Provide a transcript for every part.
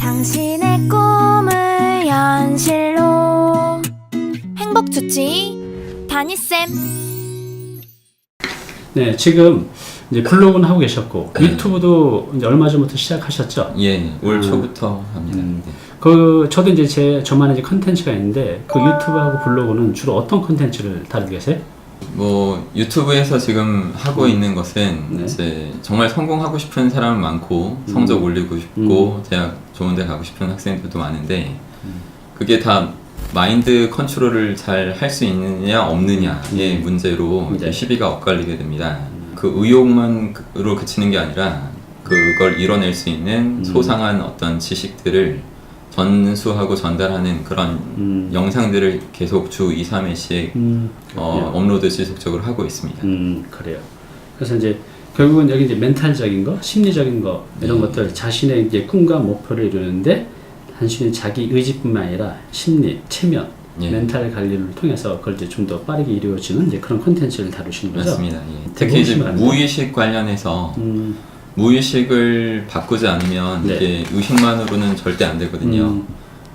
당신의 꿈을 현실로 행복 주치 다니 쌤 네, 지금 이제 블로그는 하고 계셨고 유튜브도 이제 얼마 전부터 시작하셨죠? 예, 올 음. 초부터 합니다. 음. 네. 그 저도 이제 제 저만의 이제 컨텐츠가 있는데 그 유튜브하고 블로그는 주로 어떤 컨텐츠를 다루고 계세요? 뭐 유튜브에서 지금 하고 있는 것은 음. 네. 이제 정말 성공하고 싶은 사람 많고 음. 성적 올리고 싶고 대학 좋은데 가고 싶은 학생들도 많은데 음. 그게 다 마인드 컨트롤을 잘 할 수 있느냐 없느냐의 음. 문제로 네. 시비가 엇갈리게 됩니다. 그 의욕만으로 그치는 게 아니라 그걸 이뤄낼 수 있는 음. 소상한 어떤 지식들을 전수하고 전달하는 그런 음. 영상들을 계속 주 2, 3회씩 음, 어. 업로드 지속적으로 하고 있습니다. 음, 그래요. 그래서 이제 결국은 여기 이제 멘탈적인 거, 심리적인 거 이런 네. 것들 자신의 이제 꿈과 목표를 이루는데 단순히 자기 의지뿐만 아니라 심리, 체면, 예. 멘탈 관리를 통해서 그걸 이제 좀 더 빠르게 이루어지는 이제 그런 컨텐츠를 다루시는 거죠. 맞습니다. 예. 특히 이제? 무의식 관련해서 음, 무의식을 바꾸지 않으면 네. 이게 의식만으로는 절대 안 되거든요. 음.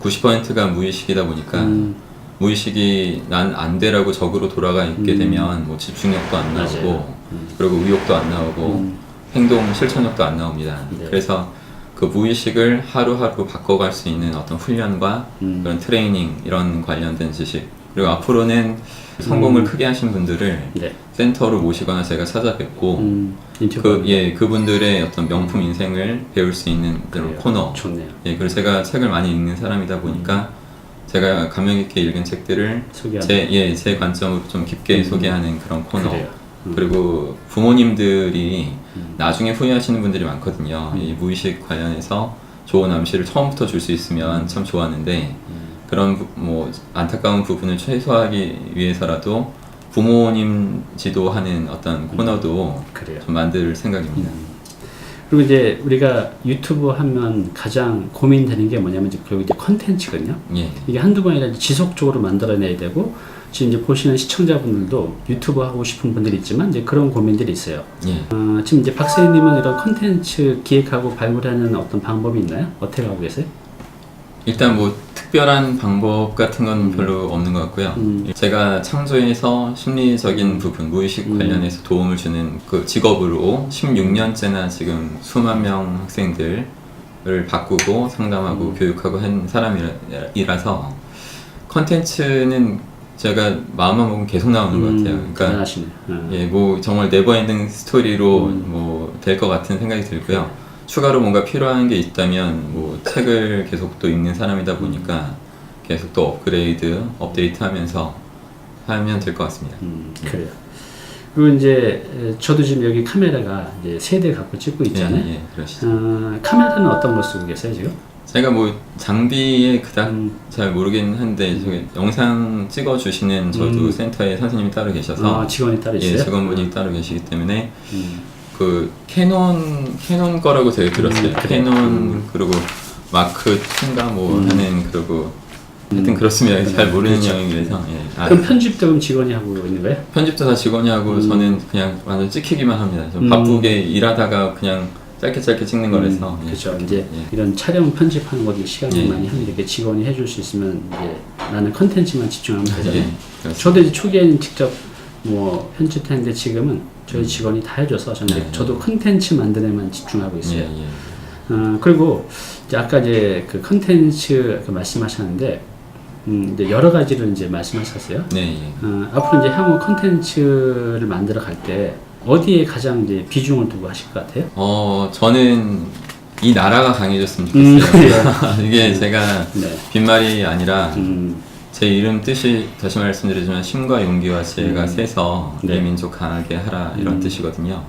90%가 무의식이다 보니까 음, 무의식이 난 안 돼라고 적으로 돌아가 있게 음. 되면 뭐 집중력도 안. 나오고 음. 그리고 의욕도 안 나오고 음. 행동 실천력도 안 나옵니다. 네. 그래서 그 무의식을 하루하루 바꿔갈 수 있는 어떤 훈련과 음. 그런 트레이닝 이런 관련된 지식 그리고 앞으로는 성공을 음. 크게 하신 분들을 네. 센터로 모시거나 제가 찾아뵙고 음. 그, 예, 그분들의 어떤 명품 인생을 배울 수 있는 그런 그래요. 코너 좋네요. 예, 그리고 제가 책을 많이 읽는 사람이다 보니까 제가 감명 깊게 읽은 책들을 소개하는. 제, 예, 제 관점으로 좀 깊게 음. 소개하는 그런 코너 그래요. 음. 그리고 부모님들이 음. 나중에 후회하시는 분들이 많거든요. 음. 이 무의식 관련해서 좋은 암시를 처음부터 줄 수 있으면 참 좋았는데 음. 그런 부- 뭐 안타까운 부분을 최소화하기 위해서라도 부모님 지도하는 어떤 코너도 그래요. 좀 만들 생각입니다. 그리고 이제 우리가 유튜브 하면 가장 고민되는 게 뭐냐면 이제 결국 이제 컨텐츠거든요. 예, 이게 한두 번이 아니라 지속적으로 만들어내야 되고 지금 이제 보시는 시청자분들도 유튜브 하고 싶은 분들이 있지만 이제 그런 고민들이 있어요. 예. 어, 지금 이제 박사님은 이런 컨텐츠 기획하고 발굴하는 어떤 방법이 있나요? 어떻게 하고 계세요? 일단 뭐 특별한 방법 같은 건 별로 없는 것 같고요. 음. 제가 창조에서 심리적인 부분, 무의식 음. 관련해서 도움을 주는 그 직업으로 16년째나 지금 수만 명 학생들을 바꾸고 상담하고 음. 교육하고 한 사람이라서 컨텐츠는 제가 마음만 먹으면 계속 나오는 것 같아요. 그러니까 대단하시네. 어. 예, 뭐 정말 네버엔딩 스토리로 음. 뭐될 것 같은 생각이 들고요. 추가로 뭔가 필요한 게 있다면 뭐 책을 계속 또 읽는 사람이다 보니까 계속 또 업그레이드, 업데이트하면서 하면 될 것 같습니다. 음, 그래요. 그리고 이제 에, 저도 지금 여기 카메라가 이제 세대 갖고 찍고 있잖아요. 예, 예, 그러시죠. 어, 카메라는 어떤 거 쓰고 계세요 지금? 제가 뭐 장비에 그닥 음. 잘 모르긴 한데 저기 영상 찍어 주시는 저도 음. 센터에 선생님이 따로 계셔서 아, 직원이 따로 있어요? 예, 직원분이 따로 계시기 때문에 음. 그 캐논 캐논 거라고 제가 들었어요. 음. 캐논 음. 그리고 마크 2인가 뭐 음. 하는 그리고 하여튼 음. 그렇습니다. 잘 모르는 그렇죠. 영역이라서 예. 아, 그럼 편집도 그럼 직원이 하고 있는 거예요? 편집도 다 직원이 하고 음. 저는 그냥 완전 찍히기만 합니다. 좀 음. 바쁘게 일하다가 그냥 짧게 짧게 찍는 거라서 예. 그렇죠. 이제 예. 이런 촬영 편집하는 것도 시간이 예. 많이 하는데 이렇게 직원이 해줄 수 있으면 이제 나는 컨텐츠만 집중하면 되잖아요. 예. 저도 이제 초기에는 직접 뭐 편집했는데 지금은 저희 직원이 다 해줘서 저는 네. 저도 컨텐츠 만드는데만 집중하고 있어요. 예, 예. 어, 그리고 이제 아까 이제 그 컨텐츠 그 말씀하셨는데 음, 이제 여러 가지를 이제 말씀하셨어요. 네, 예. 어, 앞으로 이제 향후 컨텐츠를 만들어 갈 때 어디에 가장 이제 비중을 두고 하실 것 같아요? 어 저는 이 나라가 강해졌으면 음, 좋겠어요. 이게 제가 네. 빈말이 아니라 음, 제 이름 뜻이 다시 말씀드리지만 힘과 용기와 지혜가 음. 세서 네. 내 민족 강하게 하라 이런 음. 뜻이거든요.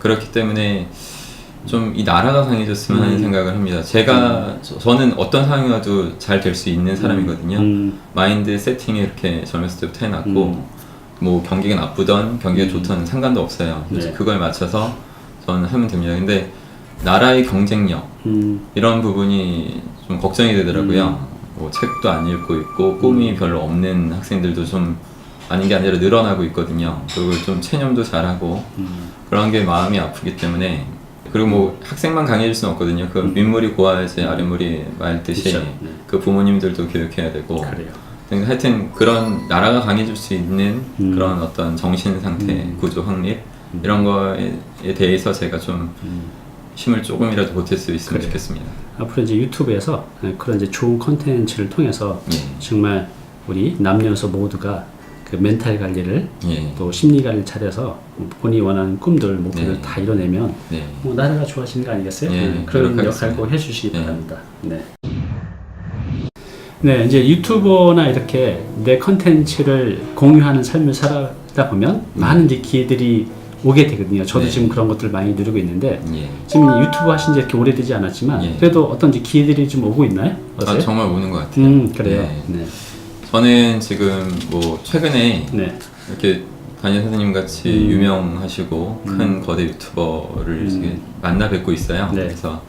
그렇기 때문에 좀 이 나라가 강해졌으면 하는 음. 생각을 합니다. 제가 저, 는 어떤 상황이 와도 잘 될 수 있는 사람이거든요. 음, 마인드 세팅이 이렇게 젊었을 때부터 해놨고 음. 뭐 경기가 나쁘던 경기가 음. 좋던 상관도 없어요. 네. 그걸 맞춰서 저는 하면 됩니다. 근데 나라의 경쟁력 음, 이런 부분이 좀 걱정이 되더라고요. 뭐 책도 안 읽고 있고 꿈이 별로 없는 학생들도 좀 아닌 게 아니라 늘어나고 있거든요. 그리고 좀 체념도 잘하고 음, 그런 게 마음이 아프기 때문에 그리고 뭐 학생만 강의해줄 수는 없거든요. 그 윗물이 고와야지 아랫물이 맑듯이 음. 그쵸. 네. 그 부모님들도 교육해야 되고 그래요. 하여튼 그런 나라가 강해질 수 있는 음. 그런 어떤 정신 상태, 음. 구조 확립 이런 거에 대해서 제가 좀 음. 힘을 조금이라도 보탤 수 있으면 그래요. 좋겠습니다. 앞으로 이제 유튜브에서 그런 이제 좋은 콘텐츠를 통해서 예, 정말 우리 남녀노소 모두가 그 멘탈 관리를 예, 또 심리 관리를 차려서 본인이 원하는 꿈들, 목표를 네. 다 이뤄내면 네. 뭐 나라가 좋아지는 거 아니겠어요? 예, 네, 그런. 역할 꼭 해주시기 예. 바랍니다. 네. 네, 이제 유튜버나 이렇게 내 컨텐츠를 공유하는 삶을 살아다 보면 많은 이제 기회들이 오게 되거든요. 저도 네. 지금 그런 것들을 많이 누리고 있는데 예. 지금 유튜브 하신 지 이렇게 오래되지 않았지만 예. 그래도 어떤 이제 기회들이 좀 오고 있나요? 아, 어때요? 정말 오는 것 같아요. 음, 그래요. 네. 네. 저는 지금 뭐 최근에 네. 이렇게 담임 선생님 같이 음. 유명하시고 큰 거대 유튜버를 음. 이렇게 만나 뵙고 있어요. 네. 그래서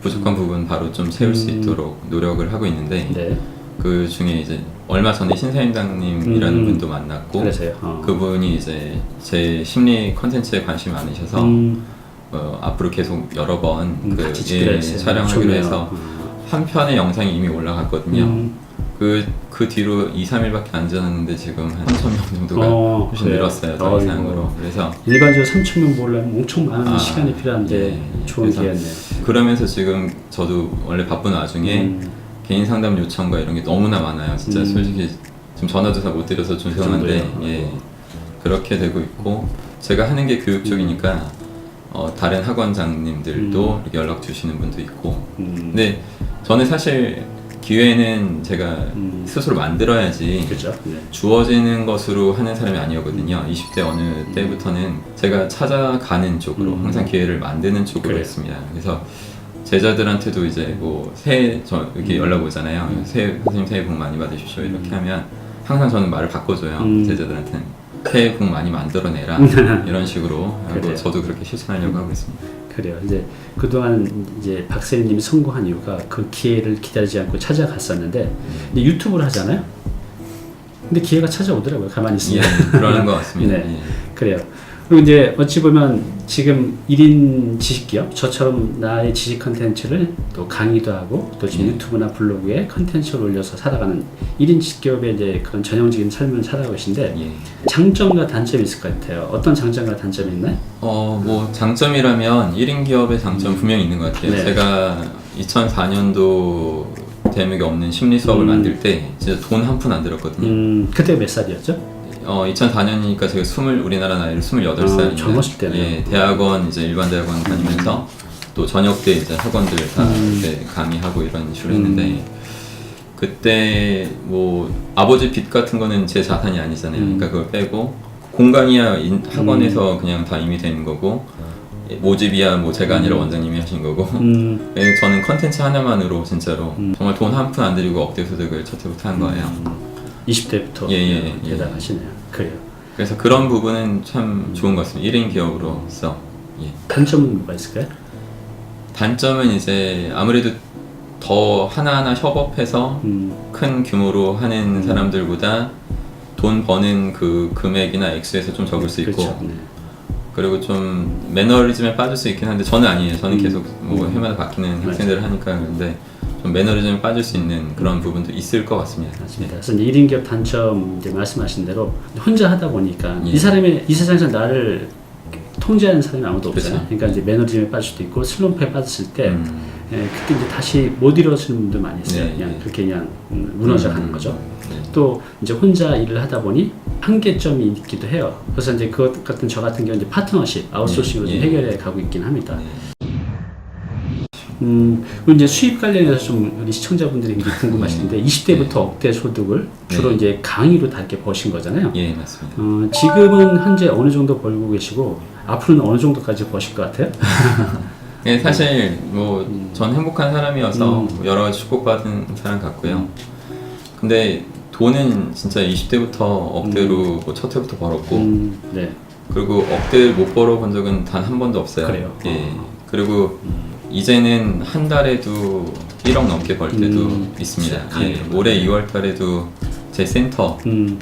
부족한 부분 바로 좀 채울 수 음. 있도록 노력을 하고 있는데 네. 그 중에 이제 얼마 전에 신사임당님이라는 음. 분도 만났고 그래서요. 어. 그분이 이제 제 심리 컨텐츠에 관심이 많으셔서 음, 어, 앞으로 계속 여러 번 음, 그, 같이 찍기로 예, 했어요. 촬영하기로 좋네요. 해서 음. 한 편의 영상이 이미 올라갔거든요. 음. 그, 그 뒤로 2, 3일밖에 안 지났는데 지금 한 3,000명 정도가 어, 훨씬 그래요? 늘었어요. 더 어이구. 이상으로. 그래서 일반적으로 3천 명 보려면 엄청 많은 아, 시간이 필요한데 예, 좋은 그래서 기회였네요. 그러면서 지금 저도 원래 바쁜 와중에 음, 개인 상담 요청과 이런 게 너무나 많아요. 진짜 음. 솔직히 지금 전화도 다못 드려서 좀그 죄송한데 정도예요? 예 그렇게 되고 있고 제가 하는 게 교육 쪽이니까 어, 다른 학원장님들도 음. 연락 주시는 분도 있고 음, 근데 저는 사실 기회는 제가 음. 스스로 만들어야지 그렇죠. 네. 주어지는 것으로 하는 사람이 아니었거든요. 20대 어느 때부터는 제가 찾아가는 쪽으로 음. 항상 기회를 만드는 쪽으로 그래요. 했습니다. 그래서 제자들한테도 이제 뭐 새해 저 이렇게 음. 연락 오잖아요. 음. 새해 선생님 새해 복 많이 받으십시오. 이렇게 음. 하면 항상 저는 말을 바꿔줘요. 음. 제자들한테는 새해 복 많이 만들어내라 이런 식으로 하고 그래요. 저도 그렇게 실천하려고 하고 있습니다. 그래요. 이제 그동안 이제 박사님이 성공한 이유가 그 기회를 기다리지 않고 찾아갔었는데 이제 유튜브를 하잖아요. 근데 기회가 찾아오더라고요. 가만히 예, 있으면. 그러는 것 같습니다. 네. 예. 그래요. 그리고 이제 어찌 보면 지금 1인 지식기업 저처럼 나의 지식 컨텐츠를 또 강의도 하고 또 지금 음. 유튜브나 블로그에 컨텐츠를 올려서 살아가는 1인 지식기업의 이제 그런 전형적인 삶을 살아가고 계신데 예. 장점과 단점이 있을 것 같아요. 어떤 장점과 단점이 있나요? 어, 뭐 장점이라면 1인 기업의 장점 분명히 있는 것 같아요. 네. 제가 2004년도 대목이 없는 심리 수업을 음. 만들 때 진짜 돈 한 푼 안 들었거든요. 음, 그때 몇 살이었죠? 어, 2004년이니까 제가 20, 우리나라 나이로 28살인데 아, 젊었을 때네요. 예, 대학원 이제 일반 대학원 다니면서 또 저녁 때 이제 학원들 다 음. 이렇게 강의하고 이런 식으로 했는데 그때 뭐 아버지 빚 같은 거는 제 자산이 아니잖아요. 음. 그러니까 그걸 빼고 공간이야 인- 학원에서 그냥 다 이미 되는 거고 모집이야 뭐 제가 아니라 원장님이 하신 거고 음, 예, 저는 컨텐츠 하나만으로 진짜로 음. 정말 돈 한 푼 안 들이고 억대 소득을 첫 해부터 한 거예요. 20대부터 예, 예, 예. 대단하시네요. 그래요. 그래서 그런 부분은 참 좋은 것 같습니다. 1인 기업으로서. 예. 단점은 뭐가 있을까요? 단점은 이제 아무래도 더 하나하나 협업해서 음, 큰 규모로 하는 사람들보다 돈 버는 그 금액이나 액수에서 좀 적을 수 있고 그렇죠. 네. 그리고 좀 매너리즘에 빠질 수 있긴 한데 저는 아니에요. 저는 음. 계속 뭐 음. 해마다 바뀌는. 학생들을 하니까 그런데 좀 매너리즘에 빠질 수 있는 그런 부분도 있을 것 같습니다. 맞습니다. 그래서 이제 1인 기업 단점 이제 말씀하신 대로 혼자 하다 보니까 예. 이 사람의 이 세상에서 나를 통제하는 사람이 아무도 없어요. 그렇죠. 그러니까 이제 매너리즘에 빠질 수도 있고 슬럼프에 빠졌을 때 음. 예, 그때 이제 다시 못 일어서는 분들 많이 있어요. 네, 그냥 네. 그렇게 그냥 음, 무너져 가는 음. 거죠. 네. 또 이제 혼자 일을 하다 보니 한계점이 있기도 해요. 그래서 이제 그것 같은 저 같은 경우 이제 파트너십, 아웃소싱으로 예, 좀 예. 해결해 가고 있긴 합니다. 네. 음, 그리고 이제 수입 관련해서 좀 우리 시청자분들이 궁금하실 텐데 20대부터 억대 소득을 주로 네. 이제 강의로 다 이렇게 버신 거잖아요. 예, 맞습니다. 어, 지금은 현재 어느 정도 벌고 계시고 앞으로는 어느 정도까지 버실 것 같아요? 예, 사실 뭐 전 행복한 사람이어서 음. 뭐 여러 가지 축복받은 사람 같고요. 근데 돈은 진짜 20대부터 억대로 뭐 첫 해부터 벌었고 음, 네. 그리고 억대를 못 벌어본 적은 단 한 번도 없어요. 그래요? 예. 어. 그리고 이제는 한 달에도 1억 넘게 벌 때도 음, 있습니다. 진짜 예. 올해 2월 달에도 제 센터 음,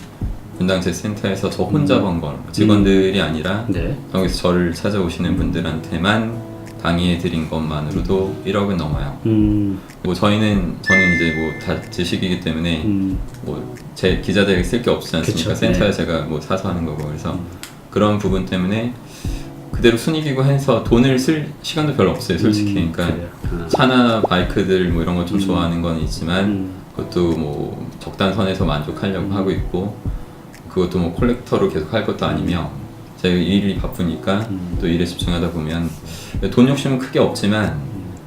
분당 제 센터에서 저 혼자 번걸 직원들이 아니라 네. 여기서 저를 찾아오시는 분들한테만 강의해 드린 것만으로도 1억은 넘어요. 음, 뭐 저희는 저는 이제 뭐 다 지식이기 때문에 음, 뭐 제 기자들에게 쓸 게 없지 않습니까? 그쵸, 센터에 네. 제가 뭐 사서 하는 거고 그래서 그런 부분 때문에 그대로 순이기고 해서 돈을 쓸 시간도 별로 없어요, 솔직히. 음, 그러니까 그래요. 아. 차나 바이크들 뭐 이런 거좀 음. 좋아하는 건 있지만 음. 그것도 뭐 적당 선에서 만족하려고 음. 하고 있고 그것도 뭐 콜렉터로 계속 할 것도 아니며 제가 일이 바쁘니까 음. 또 일에 집중하다 보면 돈 욕심은 크게 없지만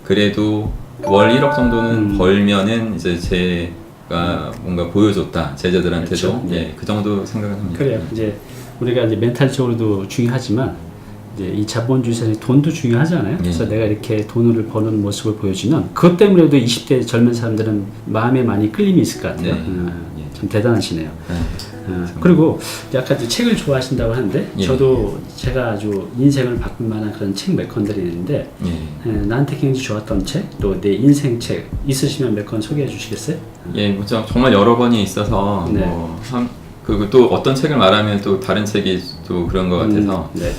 그래도 월 1억 정도는 음. 벌면은 이제 제가 뭔가 보여줬다 제자들한테도 그렇죠. 네. 예, 그 정도 생각은 합니다. 그래요. 이제 우리가 이제 멘탈적으로도 중요하지만 이제 이 자본주의 세상에 돈도 중요하잖아요. 그래서 예. 내가 이렇게 돈을 버는 모습을 보여주면 그것 때문에도 20대 젊은 사람들은 마음에 많이 끌림이 있을 것 같아요. 네. 음, 예. 참 대단하시네요. 네. 어, 그리고 이제 책을 좋아하신다고 하는데 예. 저도 제가 아주 인생을 바꿀 만한 그런 책 몇 권들이 있는데 예. 에, 나한테 굉장히 좋았던 책, 또 내 인생 책 있으시면 몇 권 소개해 주시겠어요? 예, 뭐 저- 정말 여러 번이 있어서 네. 뭐 한, 그리고 또 어떤 책을 말하면 또 다른 책이 또 그런 것 같아서 음, 네.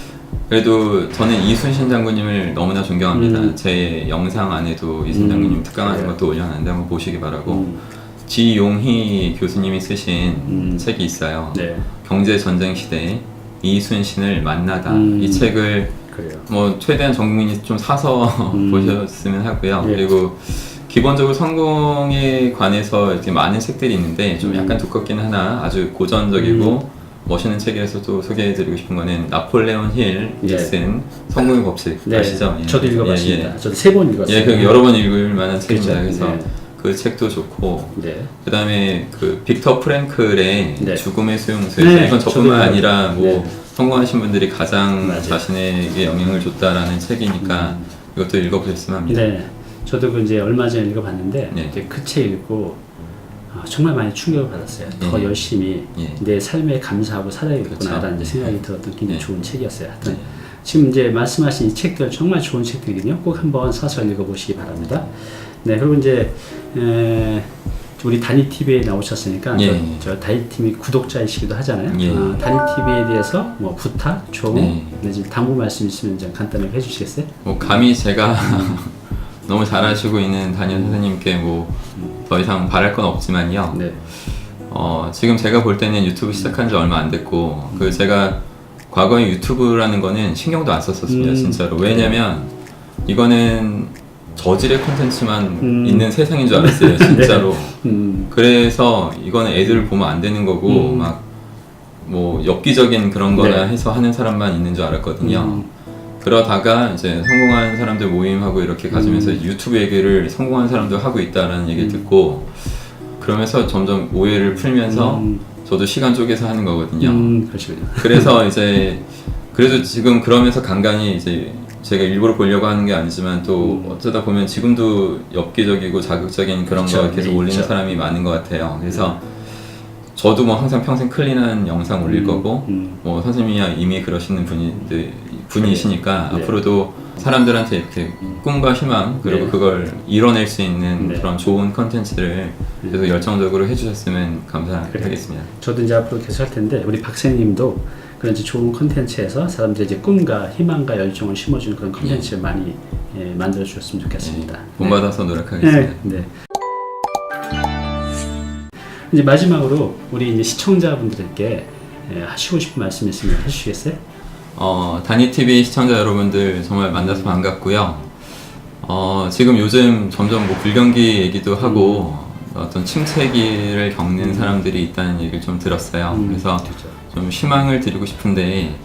그래도 저는 이순신 장군님을 너무나 존경합니다. 음. 제 영상 안에도 이순신 장군님 음, 특강하는 그래요. 것도 올려놨는데 한번 보시기 바라고 음, 지용희 교수님이 쓰신 음. 책이 있어요. 네. 경제 전쟁 시대에 이순신을 만나다. 음. 이 책을 그래요. 뭐 최대한 전 국민이 좀 사서 음. 보셨으면 하고요. 예. 그리고 기본적으로 성공에 관해서 이렇게 많은 책들이 있는데 좀 음. 약간 두껍긴 하나 아주 고전적이고 멋있는 책에서도 소개해드리고 싶은 거는 나폴레온 힐이 예. 쓴 성공의 법칙 네, 아시죠? 예. 저도 읽어봤습니다. 예, 예. 저도 세 번 읽었어요. 예, 그 여러 번 읽을 만한 책입니다. 그렇죠. 그래서 네. 그 책도 좋고 네. 그다음에 그 빅터 프랭클의 네. 죽음의 수용소 네, 이건 저뿐만 아니라 뭐 네. 성공하신 분들이 가장 맞아요. 자신에게 영향을 줬다라는 책이니까 음. 이것도 읽어보셨으면 합니다. 네. 저도 그 이제 얼마 전에 읽어봤는데 네. 이제 그책 읽고 아, 정말 많이 충격을 받았어요. 더 예. 열심히 예. 내 삶에 감사하고 살아야겠구나라는 그렇죠. 이제 생각이 들었던 굉장히 네. 좋은 책이었어요. 하여튼 네. 지금 이제 말씀하신 이 책들 정말 좋은 책들이거든요. 꼭 한번 사서 읽어보시기 바랍니다. 네, 그리고 이제 에, 우리 다니 TV에 나오셨으니까 예, 저, 예. 저 다니 TV 구독자이시기도 하잖아요. 예. 어, 다니 TV에 대해서 뭐 부탁, 조언, 네. 네. 당부 말씀 있으면 좀 간단하게 해주시겠어요? 뭐 감히 제가 너무 잘하시고 있는 담임 선생님께 뭐 더 이상 바랄 건 없지만요. 네. 어, 지금 제가 볼 때는 유튜브 시작한 지 얼마 안 됐고 그 제가 과거에 유튜브라는 거는 신경도 안 썼었습니다 음, 진짜로 왜냐면 이거는 저질의 콘텐츠만 음. 있는 세상인 줄 알았어요 진짜로 음, 그래서 이거는 애들 보면 안 되는 거고 음. 막뭐 엽기적인 그런 거나 네. 해서 하는 사람만 있는 줄 알았거든요 음. 그러다가 이제 성공한 사람들 모임하고 이렇게 가지면서 음. 유튜브 얘기를 성공한 사람도 하고 있다라는 얘기를 듣고 그러면서 점점 오해를 풀면서 음, 저도 시간 쪼개서 하는 거거든요. 음, 그러시군요. 그래서 이제 그래도 지금 그러면서 간간히 이제 제가 일부러 보려고 하는 게 아니지만 또 음. 어쩌다 보면 지금도 엽기적이고 자극적인 그런 그쵸, 거 계속 네, 올리는 있죠. 사람이 많은 것 같아요. 그래서 저도 뭐 항상 평생 클린한 영상 올릴 음, 거고 음. 뭐 선생님이야 이미 그러시는 분이 분이시니까 네. 앞으로도 사람들한테 이렇게 꿈과 희망 그리고 네. 그걸 이뤄낼 수 있는 네. 그런 좋은 컨텐츠를 계속 열정적으로 해주셨으면 감사하겠습니다. 저도 이제 앞으로 계속 할 텐데 우리 박사님도 그런 이제 좋은 컨텐츠에서 사람들의 이제 꿈과 희망과 열정을 심어주는 그런 컨텐츠를 많이 예, 만들어 주셨으면 좋겠습니다. 본받아서 네. 노력하겠습니다. 네. 네. 이제 마지막으로 우리 이제 시청자분들께 예, 하시고 싶은 말씀 있으면 해주시겠어요? 어, 다니TV 시청자 여러분들 정말 만나서 반갑고요. 어, 지금 요즘 점점 뭐 불경기 얘기도 하고 어떤 침체기를 겪는 사람들이 있다는 얘기를 좀 들었어요. 음, 그래서 그렇죠. 좀 희망을 드리고 싶은데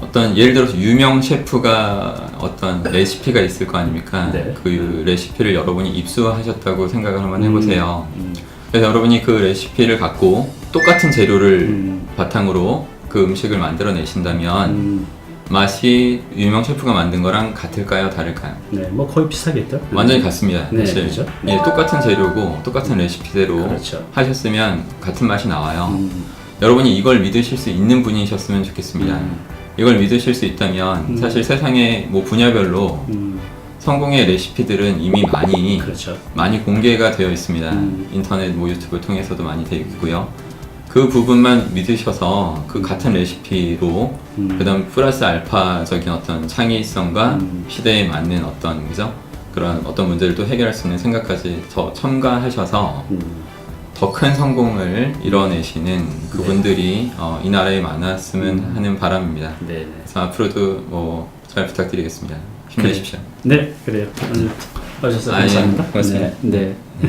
어떤 예를 들어서 유명 셰프가 어떤 레시피가 있을 거 아닙니까? 네. 그 레시피를 여러분이 입수하셨다고 생각을 한번 해보세요. 음, 그래서 여러분이 그 레시피를 갖고 똑같은 재료를 음. 바탕으로 그 음식을 만들어 내신다면 음, 맛이 유명 셰프가 만든 거랑 같을까요? 다를까요? 네, 뭐 거의 비슷하겠죠? 완전히 같습니다. 네, 사실. 그렇죠. 예, 똑같은 재료고 똑같은 레시피대로 그렇죠. 하셨으면 같은 맛이 나와요. 음, 여러분이 이걸 믿으실 수 있는 분이셨으면 좋겠습니다. 음. 이걸 믿으실 수 있다면 음. 사실 세상의 뭐 분야별로 음, 성공의 레시피들은 이미 많이 그렇죠. 많이 공개가 되어 있습니다. 음. 인터넷 뭐 유튜브 통해서도 많이 되어 있고요. 그 부분만 믿으셔서 그 같은 레시피로 음. 그다음 플러스 알파적인 어떤 창의성과 음. 시대에 맞는 어떤 그죠 그런 어떤 문제를 또 해결할 수 있는 생각까지 더 첨가하셔서 음. 더큰 성공을 이뤄내시는 그분들이 어, 이 나라에 많았으면 음. 하는 바람입니다. 네. 그래서 앞으로도 뭐 잘 부탁드리겠습니다. 힘내십시오. 네, 그래요. 오늘 와주셔서. 감사합니다. 고맙습니다. 네. 네.